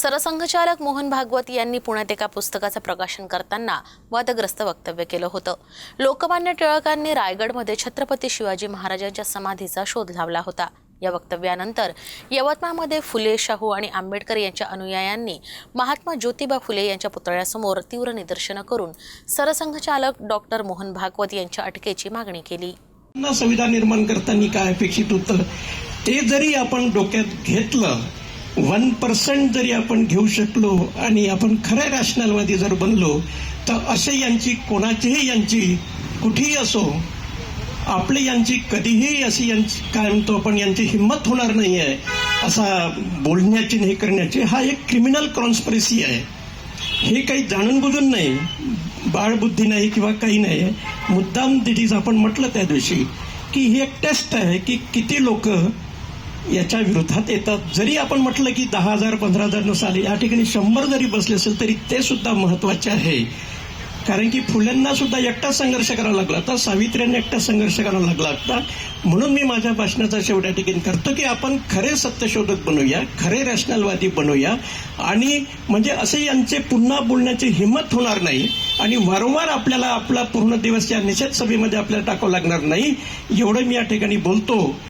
सरसंघचालक मोहन भागवत यांनी पुण्यात एका पुस्तकाचं प्रकाशन करताना वादग्रस्त वक्तव्य केलं होतं. लोकमान्य टिळकांनी रायगडमध्ये छत्रपती शिवाजी महाराजांच्या समाधीचा शोध लावला होता. या वक्तव्यानंतर यवतमाळमध्ये फुले शाहू आणि आंबेडकर यांच्या अनुयायांनी महात्मा ज्योतिबा फुले यांच्या पुतळ्यासमोर तीव्र निदर्शनं करून सरसंघचालक डॉक्टर मोहन भागवत यांच्या अटकेची मागणी केली. संविधान निर्माण करताना काय अपेक्षित होतं? ते जरी आपण डोक्यात घेतलं वन पर्सेंट जरी आपण घेऊ शकलो आणि आपण खऱ्या रॅशनलमध्ये जर बनलो तर असे यांची कोणाचीही यांची कुठेही असो आपली यांची कधीही अशी यांची काय म्हणतो आपण यांची हिंमत होणार नाही आहे असा बोलण्याची नाही करण्याची हा एक क्रिमिनल कॉन्स्परेसी आहे. हे काही जाणून बुजून नाही बाळबुद्धी नाही किंवा काही नाही मुद्दाम दिदीज आपण म्हटलं त्या दिवशी की ही एक टेस्ट आहे की किती लोक याच्या विरोधात येतात. जरी आपण म्हटलं की दहा हजार पंधरा हजार नसाल या ठिकाणी शंभर जरी बसले असेल तरी ते सुद्धा महत्त्वाचे आहे. कारण की फुल्यांना सुद्धा एकटाच संघर्ष करावा लागला होता सावित्र्यांना एकटाच संघर्ष करावा लागला होता. म्हणून मी माझ्या भाषणाचा शेवट या ठिकाणी करतो की आपण खरे सत्यशोधक बनवूया खरे रॅशनलवादी बनवूया आणि म्हणजे असे यांचे पुन्हा बोलण्याची हिंमत होणार नाही आणि वारंवार आपल्याला आपला पूर्ण दिवस या निषेध सभेमध्ये आपल्याला टाकावं लागणार नाही एवढं मी या ठिकाणी बोलतो.